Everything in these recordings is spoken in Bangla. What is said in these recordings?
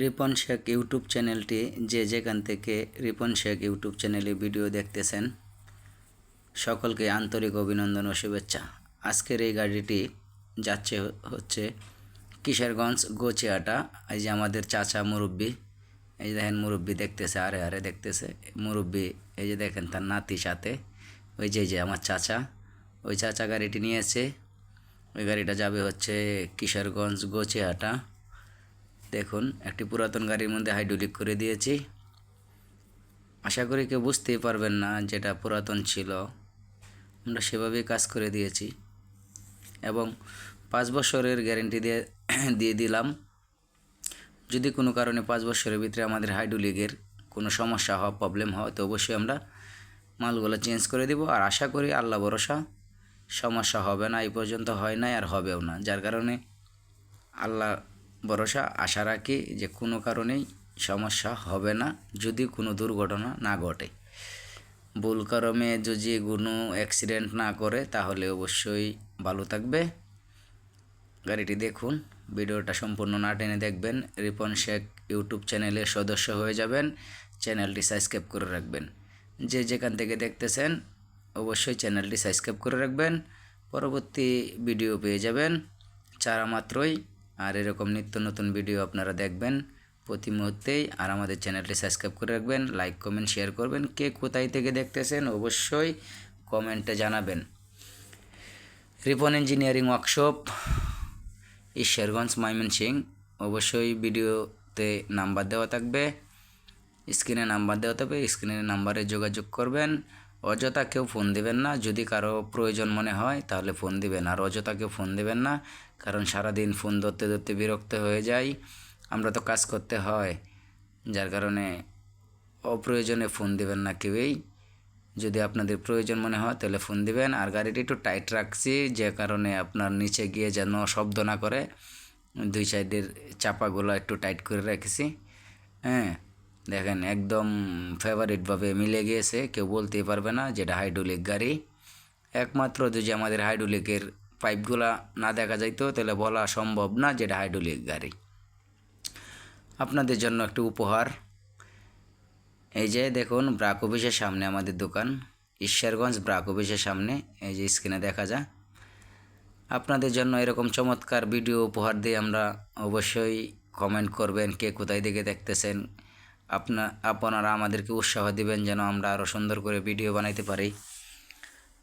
রিপন শেখ ইউটিউব চ্যানেলটি যে যেখান থেকে রিপন শেখ ইউটিউব চ্যানেলে ভিডিও দেখতেছেন, সকলকে আন্তরিক অভিনন্দন ও শুভেচ্ছা। আজকের এই গাড়িটি যাচ্ছে হচ্ছে কিশোরগঞ্জ গোচিয়াটা। এই যে আমাদের চাচা মুরব্বি, এই যে দেখেন মুরব্বি দেখতেছে, আরে আরে দেখতেছে। মুরব্বি, এই যে দেখেন তার নাতি সাথে। ওই যে যে আমার চাচা, ওই চাচা গাড়িটি নিয়েছে। ওই গাড়িটা যাবে হচ্ছে কিশোরগঞ্জ গোচিয়াটা। দেখুন, একটি পুরাতন গাড়ির মধ্যে হাইড্রোলিক করে দিয়েছি। আশা করি কেউ বুঝতেই পারবেন না যেটা পুরাতন ছিল। আমরা সেভাবেই কাজ করে দিয়েছি। এবং পাঁচ বছরের গ্যারেন্টি দিয়ে দিয়ে দিলাম। যদি কোনো কারণে পাঁচ বছরের ভিতরে আমাদের হাইড্রোলিকের কোনো সমস্যা হওয়া প্রবলেম হয় তো অবশ্যই আমরা মালগুলো চেঞ্জ করে দিব। আর আশা করি আল্লাহ ভরসা, সমস্যা হবে না, এই পর্যন্ত হয় নাই আর হবেও না। যার কারণে আল্লাহ ভরসা, আশা রাখি যে কোনো কারণেই সমস্যা হবে না, যদি কোনো দুর্ঘটনা না ঘটে। ভুল কারণে যদি কোনো অ্যাক্সিডেন্ট না করে, তাহলে অবশ্যই ভালো থাকবে। গাড়িটি দেখুন, ভিডিওটা সম্পূর্ণ না টেনে দেখবেন। রিপন শেখ ইউটিউব চ্যানেলের সদস্য হয়ে যাবেন। চ্যানেলটি সাবস্ক্রাইব করে রাখবেন। যে যেখান থেকে দেখতেছেন, অবশ্যই চ্যানেলটি সাবস্ক্রাইব করে রাখবেন। পরবর্তী ভিডিও পেয়ে যাবেন। চারা মাত্রই। আর এরকম নিত্য নতুন ভিডিও আপনারা দেখবেন প্রতি মুহূর্তেই। আর আমাদের চ্যানেলটি সাবস্ক্রাইব করে রাখবেন লাইক কমেন্ট শেয়ার করবেন। কে কোথায় থেকে দেখতেছেন অবশ্যই কমেন্টে জানাবেন। রিপন ইঞ্জিনিয়ারিং ওয়ার্কশপ ঈশ্বরগঞ্জ ময়মনসিং অবশ্যই ভিডিওতে নাম্বার দেওয়া থাকবে। স্ক্রিনে নাম্বার দেওয়া থাকবে স্ক্রিনের নাম্বারে যোগাযোগ করবেন। অযথা কেউ ফোন দিবেন না। যদি কারও প্রয়োজন মনে হয়, তাহলে ফোন দিবেন। আর অযথা কেউ ফোন দিবেন না, কারণ সারাদিন ফোন ধরতে ধরতে বিরক্ত হয়ে যাই। আমরা তো কাজ করতে হয়, যার কারণে অপ্রয়োজনে ফোন দিবেন না কেউই। যদি আপনাদের প্রয়োজন মনে হয়, তাহলে ফোন দিবেন। আর গাড়িটি একটু টাইট রাখছি, যে কারণে আপনার নিচে গিয়ে যেন শব্দ না করে। দুই সাইডের চাপাগুলো একটু টাইট করে রেখেছি। হ্যাঁ দেখেন, একদম ফেভারিটভাবে মিলে গিয়েছে। কেউ বলতেই পারবে না যেটা হাইড্রোলিক গাড়ি। একমাত্র যদি আমাদের হাইড্রোলিকের পাইপগুলা না দেখা যাইতো, তাহলে বলা সম্ভব না যেটা হাইড্রোলিক গাড়ি। আপনাদের জন্য একটু উপহার। এই যে দেখুন, ব্রাক অফিসের সামনে আমাদের দোকান। ঈশ্বরগঞ্জ ব্রাক অফিসের সামনে, এই যে স্ক্রিনে দেখা যায়। আপনাদের জন্য এরকম চমৎকার ভিডিও উপহার দিয়ে আমরা অবশ্যই কমেন্ট করবেন, কে কোথায় থেকে দেখতেছেন আপনা, আপনারা আমাদেরকে উৎসাহ দিবেন যেন আমরা আরও সুন্দর করে ভিডিও বানাইতে পারি।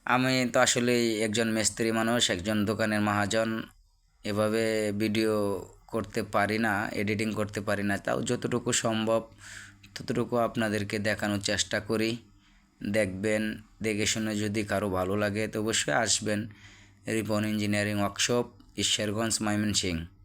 আমি তো আসলেই একজন মিস্ত্রি মানুষ, একজন দোকানের মহাজন। এভাবে ভিডিও করতে পারি না, এডিটিং করতে পারি না। তাও যতটুকু সম্ভব, ততটুকু আপনাদেরকে দেখানোর চেষ্টা করি। দেখবেন, দেখে শুনে যদি কারও ভালো লাগে, তো অবশ্যই আসবেন। Ripon engineering workshop, Ishwarganj, Mymensingh.